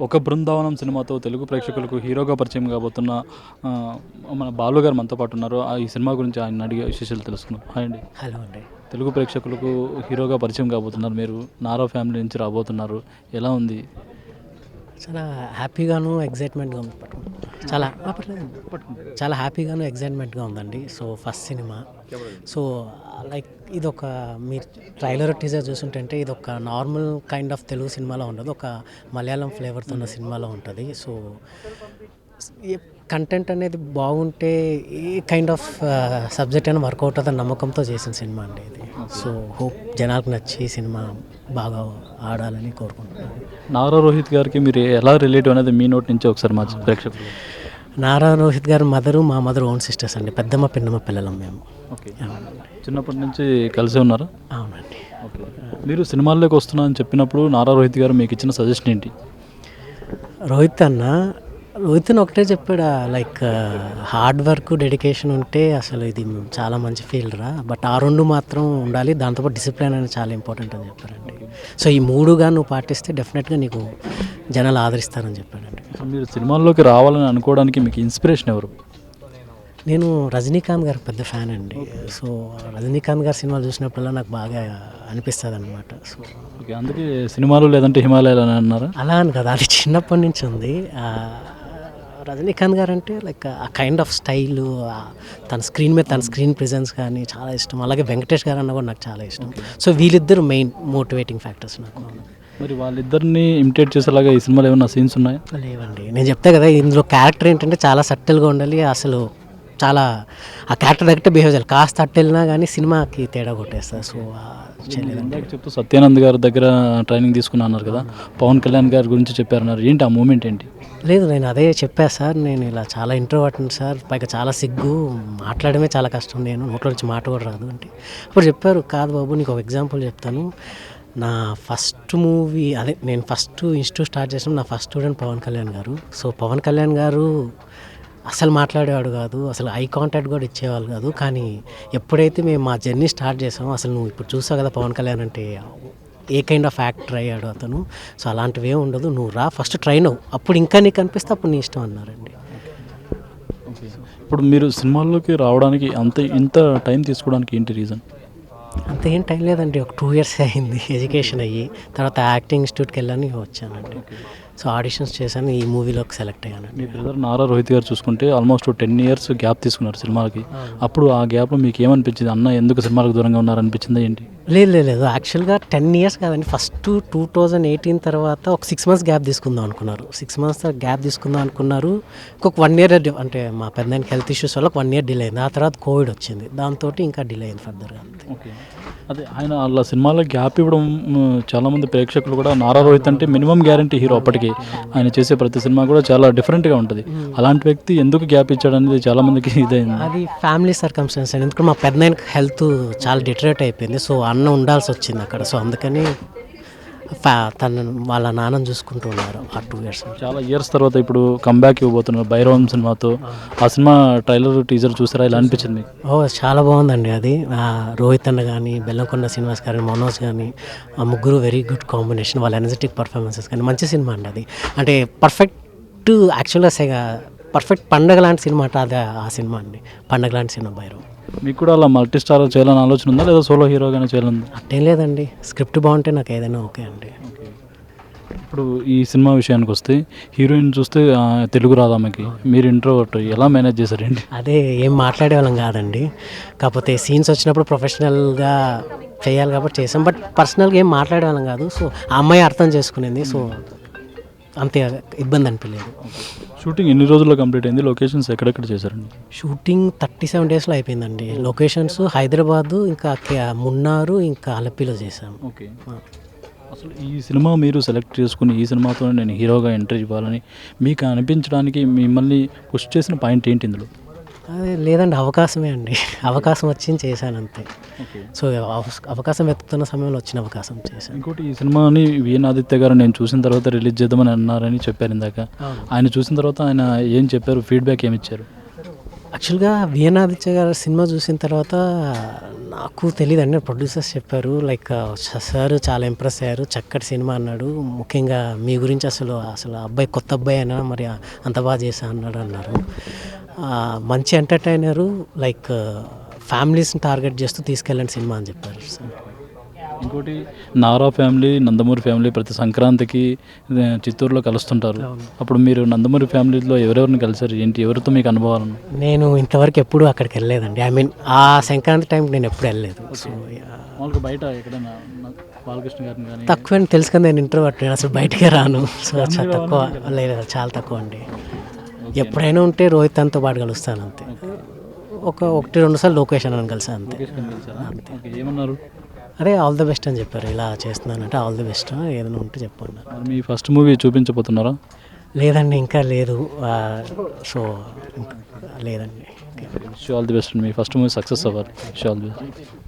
ఒక బృందావనం సినిమాతో తెలుగు ప్రేక్షకులకు హీరోగా పరిచయం కాబోతున్న మన బాలు గారు మనతో పాటు ఉన్నారు. ఆ, ఈ సినిమా గురించి ఆయన అడిగే విశేషాలు తెలుసుకుందాం. హాయ్ అండి. హలో అండి. తెలుగు ప్రేక్షకులకు హీరోగా పరిచయం కాబోతున్నారు. మీరు నారా ఫ్యామిలీ నుంచి రాబోతున్నారు. ఎలా ఉంది? చాలా హ్యాపీగాను ఎగ్జైట్మెంట్గా ఉంది. చాలా చాలా హ్యాపీగాను ఎగ్జైట్మెంట్గా ఉందండి. So first cinema. So like ఇది ఒక మీరు ట్రైలర్ టీజర్ చూస్తుంటే ఇది ఒక నార్మల్ కైండ్ ఆఫ్ తెలుగు సినిమాలో ఉండదు. ఒక మలయాళం ఫ్లేవర్తో ఉన్న సినిమాలో ఉంటుంది. సో కంటెంట్ అనేది బాగుంటే ఏ కైండ్ ఆఫ్ సబ్జెక్ట్ అయినా వర్కౌట్ అవుతుంది నమ్మకంతో చేసిన సినిమా అండి ఇది. సో హోప్ జనాలకు నచ్చి సినిమా బాగా ఆడాలని కోరుకుంటున్నాను. నారా రోహిత్ గారికి మీరు ఎలా రిలేటివ్ అనేది మీ నోటి నుంచి ఒకసారి మా ప్రేక్షకులు నారా రోహిత్ గారు మదరు మా మదర్ ఓన్ సిస్టర్స్ అండి. పెద్దమ్మ పిన్నమ్మ పిల్లలం మేము. ఓకే. చిన్నప్పటి నుంచి కలిసి ఉన్నారా? అవునండి. ఓకే. మీరు సినిమాల్లోకి వస్తున్నా అని చెప్పినప్పుడు నారా రోహిత్ గారు మీకు ఇచ్చిన సజెషన్ ఏంటి? రోహిత్ అన్న రోహిత్ అని ఒకటే చెప్పాడు లైక్ హార్డ్ వర్క్ డెడికేషన్ ఉంటే అసలు ఇది చాలా మంచి ఫీల్డ్ రా. బట్ ఆ రెండు మాత్రం ఉండాలి. దాంతోపాటు డిసిప్లిన్ అనేది చాలా ఇంపార్టెంట్ అని చెప్పారండి. సో ఈ మూడుగా నువ్వు పాటిస్తే డెఫినెట్గా నీకు జనాలు ఆదరిస్తారని చెప్పాడండి మీరు సినిమాల్లోకి రావాలని అనుకోవడానికి మీకు ఇన్స్పిరేషన్ ఎవరు? నేను రజనీకాంత్ గారి పెద్ద ఫ్యాన్ అండి. సో రజనీకాంత్ గారి సినిమాలు చూసినప్పుడల్లా నాకు బాగా అనిపిస్తుంది అనమాట సో అందుకే సినిమాలు లేదంటే హిమాలయాలు అని అన్నారా? అలా అని కదా. అది చిన్నప్పటి నుంచి ఉంది. రజనీకాంత్ గారు అంటే లైక్ ఆ కైండ్ ఆఫ్ స్టైల్ తన స్క్రీన్ మీద తన స్క్రీన్ ప్రెజెన్స్ కానీ చాలా ఇష్టం. అలాగే వెంకటేష్ గారు అన్న కూడా నాకు చాలా ఇష్టం. సో వీళ్ళిద్దరు మెయిన్ మోటివేటింగ్ ఫ్యాక్టర్స్ నాకు. మరి వాళ్ళిద్దరిని ఇమిటేట్ చేసేలాగా ఈ సినిమాలో ఏమైనా సీన్స్ ఉన్నాయా? లేవండి. నేను చెప్తా కదా ఇందులో క్యారెక్టర్ ఏంటంటే చాలా సటిల్గా ఉండాలి. అసలు చాలా ఆ క్యారెక్టర్ దగ్గర బిహేవ్ చేయాలి. కాస్త అట్టు వెళ్ళినా కానీ సినిమాకి తేడా కొట్టేస్తారు సో చెప్తూ సత్యానంద్ గారి దగ్గర ట్రైనింగ్ తీసుకున్నా అన్నారు కదా. పవన్ కళ్యాణ్ గారి గురించి చెప్పారన్నారు. ఏంటి ఆ మూమెంట్ ఏంటి? లేదు నేను అదే చెప్పా సార్. నేను ఇలా చాలా ఇంట్రోవర్ట్ని సార్. పైగా చాలా సిగ్గు. మాట్లాడమే చాలా కష్టం. నేను నోట్లో నుంచి మాట కూడా రాదు అంటే. అప్పుడు చెప్పారు కాదు బాబు నీకు ఒక ఎగ్జాంపుల్ చెప్తాను. నా ఫస్ట్ మూవీ అదే నేను ఫస్ట్ ఇన్స్టిట్యూట్ స్టార్ట్ చేసిన నా ఫస్ట్ స్టూడెంట్ పవన్ కళ్యాణ్ గారు. సో పవన్ కళ్యాణ్ గారు అసలు మాట్లాడేవాడు కాదు అసలు ఐ కాంటాక్ట్ కూడా ఇచ్చేవాళ్ళు కాదు. కానీ ఎప్పుడైతే మేము మా జర్నీ స్టార్ట్ చేసామో అసలు నువ్వు ఇప్పుడు చూసావు కదా పవన్ కళ్యాణ్ అంటే ఏ కైండ్ ఆఫ్ యాక్టర్ అయ్యాడు అతను. సో అలాంటివి ఉండదు. నువ్వు రా ఫస్ట్ ట్రైన్ అవ్వు అప్పుడు ఇంకా నీకు అనిపిస్తే అప్పుడు నీ ఇష్టం అన్నారండి. ఇప్పుడు మీరు సినిమాల్లోకి రావడానికి అంత ఇంత టైం తీసుకోవడానికి ఏంటి రీజన్ అంత ఏం టైం లేదండి ఒక టూ ఇయర్స్ అయింది. ఎడ్యుకేషన్ అయ్యి తర్వాత యాక్టింగ్ ఇన్స్టిట్యూట్కి వెళ్ళని వచ్చానండి. సో ఆడిషన్స్ చేశాను ఈ మూవీలోకి సెలెక్ట్ అయ్యానండి. మీ బ్రదర్ నారా రోహిత్ గారు చూసుకుంటే ఆల్మోస్ట్ టెన్ ఇయర్స్ గ్యాప్ తీసుకున్నారు సినిమాలకి. అప్పుడు ఆ గ్యాప్లో మీకు ఏమనిపించింది? అన్న ఎందుకు సినిమాలకు దూరంగా ఉన్నారు అనిపించింది ఏంటి? లేదు లేదు లేదు. యాక్చువల్గా టెన్ ఇయర్స్ కాదండి. ఫస్ట్ టూ థౌజండ్ ఎయిటీన్ తర్వాత ఒక సిక్స్ మంత్స్ గ్యాప్ తీసుకుందాం అనుకున్నారు. సిక్స్ మంత్స్ గ్యాప్ తీసుకుందాం అనుకున్నారు. ఇంకొక వన్ ఇయర్ అంటే మా పెద్దానికి హెల్త్ ఇష్యూస్ వల్ల వన్ ఇయర్ డిలే అయింది. ఆ తర్వాత కోవిడ్ వచ్చింది. దాంతో ఇంకా డిలే అయింది ఫర్దర్గా అంతే. అదే ఆయన అలా సినిమాలో గ్యాప్ ఇవ్వడం చాలామంది ప్రేక్షకులు కూడా నారా రోహిత్ అంటే మినిమం గ్యారంటీ హీరో అప్పటికి. ఆయన చేసే ప్రతి సినిమా కూడా చాలా డిఫరెంట్గా ఉంటుంది. అలాంటి వ్యక్తి ఎందుకు గ్యాప్ ఇచ్చాడు అనేది చాలా మందికి ఇదైంది. అది ఫ్యామిలీ సర్కమ్స్టెన్స్ అండి. ఎందుకంటే మా పెద్ద హెల్త్ చాలా డిటరేట్ అయిపోయింది. సో అన్న ఉండాల్సి వచ్చింది అక్కడ. సో అందుకని తన వాళ్ళ నాన్నని చూసుకుంటూ ఉన్నారు ఆ టూ ఇయర్స్ చాలా ఇయర్స్ తర్వాత ఇప్పుడు కంబ్యాక్ ఇవ్వబోతున్నారు భైరవం సినిమాతో. ఆ సినిమా ట్రైలర్ టీజర్ చూసారా? ఇలా అనిపించింది ఓ చాలా బాగుందండి అది. రోహిత్ అన్న కానీ బెల్లంకొండ శ్రీనివాస్ గారు మనోజ్ కానీ ఆ ముగ్గురు వెరీ గుడ్ కాంబినేషన్ వాళ్ళ ఎనర్జెటిక్ పర్ఫార్మెన్సెస్ కానీ మంచి సినిమా అండి అది. అంటే పర్ఫెక్ట్ యాక్చువల్గా పర్ఫెక్ట్ పండగ లాంటి సినిమా అంటే అదే ఆ సినిమా అండి. పండగ లాంటి సినిమా భైరవ్ మీకు కూడా అలా మల్టీ స్టార్ చేయాలని ఆలోచన ఉందా? లేదా సోలో హీరోగానే చేయాలని అట్టేం లేదండి. స్క్రిప్ట్ బాగుంటే నాకు ఏదైనా ఓకే అండి. ఇప్పుడు ఈ సినిమా విషయానికి వస్తే హీరోయిన్ చూస్తే ఆ, తెలుగు రాదు ఆమెకి. మీరు ఇంట్రోవర్ట్ ఎలా మేనేజ్ చేశారండి? అదే ఏం మాట్లాడేవాళ్ళం కాదండి. కాకపోతే సీన్స్ వచ్చినప్పుడు ప్రొఫెషనల్గా చేయాలి కాబట్టి చేసాం బట్ పర్సనల్గా ఏం మాట్లాడేవాళ్ళం కాదు. సో ఆ అమ్మాయి అర్థం చేసుకునేది. సో అంతే ఇబ్బంది అనిపించలేదు. షూటింగ్ ఎన్ని రోజుల్లో కంప్లీట్ అయింది? లొకేషన్స్ ఎక్కడెక్కడ చేశారండి? షూటింగ్ థర్టీ సెవెన్ డేస్లో అయిపోయిందండి. లొకేషన్స్ హైదరాబాదు ఇంకా మున్నారు ఇంకా అలపిలో చేసాం ఓకే. అసలు ఈ సినిమా మీరు సెలెక్ట్ చేసుకుని ఈ సినిమాతో నేను హీరోగా ఎంట్రీ ఇవ్వాలని మీకు అనిపించడానికి మిమ్మల్ని పుష్ చేసిన పాయింట్ ఏంటి ఇందులో? అదే లేదండి అవకాశమే అండి. అవకాశం వచ్చింది చేశాను అంతే. సో అవ- అవకాశం వెతుకుతున్న సమయంలో వచ్చిన అవకాశం చేశాను. ఇంకోటి ఈ సినిమాని విఎన్ ఆదిత్య గారు నేను చూసిన తర్వాత రిలీజ్ చేద్దామని అన్నారని చెప్పారు ఇందాక. ఆయన చూసిన తర్వాత ఆయన ఏం చెప్పారు? ఫీడ్బ్యాక్ ఏమి ఇచ్చారు యాక్చువల్గా విఎన్ ఆదిత్య గారి సినిమా చూసిన తర్వాత నాకు తెలియదండి ప్రొడ్యూసర్స్ చెప్పారు లైక్ సార్ చాలా ఇంప్రెస్ అయ్యారు చక్కటి సినిమా అన్నాడు. ముఖ్యంగా మీ గురించి అసలు అసలు అబ్బాయి కొత్త అబ్బాయి అయినా మరి అంత బాగా చేశా అన్నాడు అన్నారు. మంచి ఎంటర్టైనరు లైక్ ఫ్యామిలీస్ని టార్గెట్ చేస్తూ తీసుకెళ్ళండి సినిమా అని చెప్పారు సార్. ఇంకోటి నారా ఫ్యామిలీ నందమూరి ఫ్యామిలీ ప్రతి సంక్రాంతికి చిత్తూరులో కలుస్తుంటారు. అప్పుడు మీరు నందమూరి ఫ్యామిలీలో ఎవరెవరిని కలిసారు ఏంటి ఎవరితో మీకు అనుభవాలు? ఉన్నాయి? నేను ఇంతవరకు ఎప్పుడు అక్కడికి వెళ్ళలేదండి. ఐ మీన్ ఆ సంక్రాంతి టైంకి నేను ఎప్పుడు వెళ్ళలేదు. సో బయట ఎక్కడైనా బాలకృష్ణ గారిని తక్కువ తెలుసు కదా నేను ఇంట్రోవర్ట్ నేను అసలు బయటికే రాను. సో చాలా తక్కువ లేదు చాలా తక్కువ అండి. ఎప్పుడైనా ఉంటే రోహిత్ అంతా పాటు కలుస్తాను అంతే. ఒక ఒకటి రెండు సార్లు లొకేషన్ అని కలిసాను అంతే. ఏమన్నారు? అరే ఆల్ ద బెస్ట్ అని చెప్పారు. ఇలా చేస్తున్నానంటే ఆల్ ది బెస్ట్ ఏదైనా ఉంటే చెప్పండి. మీ ఫస్ట్ మూవీ చూపించబోతున్నారా? లేదండి ఇంకా లేదు. సో లేదండి. ఆల్ ది బెస్ట్ మీ ఫస్ట్ మూవీ సక్సెస్ అవ్వాలి. All the best